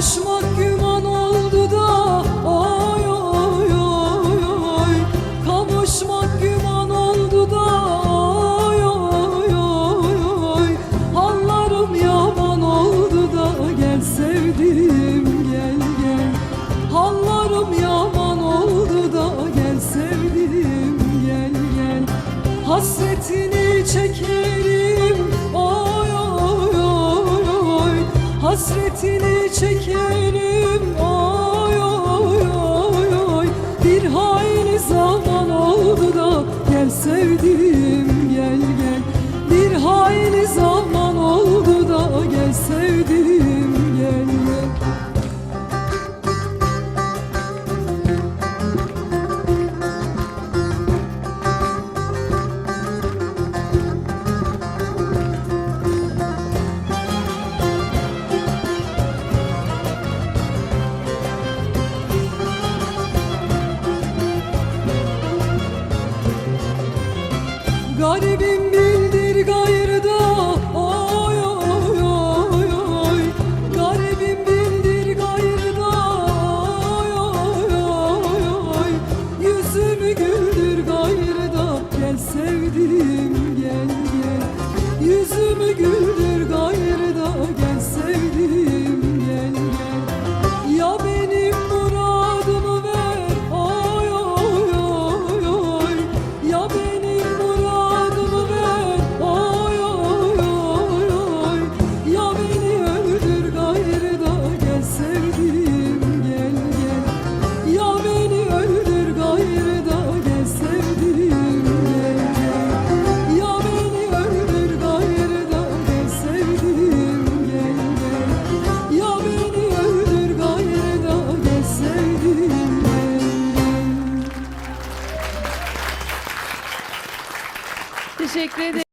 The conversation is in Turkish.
Kavuşmak güman oldu da oy oy oy oy. Kavuşmak güman oldu da oy oy oy oy. Hallarım yaman oldu da gel sevdiğim gel gel. Hallarım yaman oldu da gel sevdiğim gel gel. Hasretini çekerim oy oy oy oy. Hasretini çekerim oy oy oy oy. Bir hayli zaman oldu da gel sevdiğim Garibim bildir gayrı oy oy oy oy. Garibim bildir gayrı oy oy oy oy. Yüzümü güldür gayrı gel sevdiğim gel gel. Yüzümü güldür teşekkür ederim.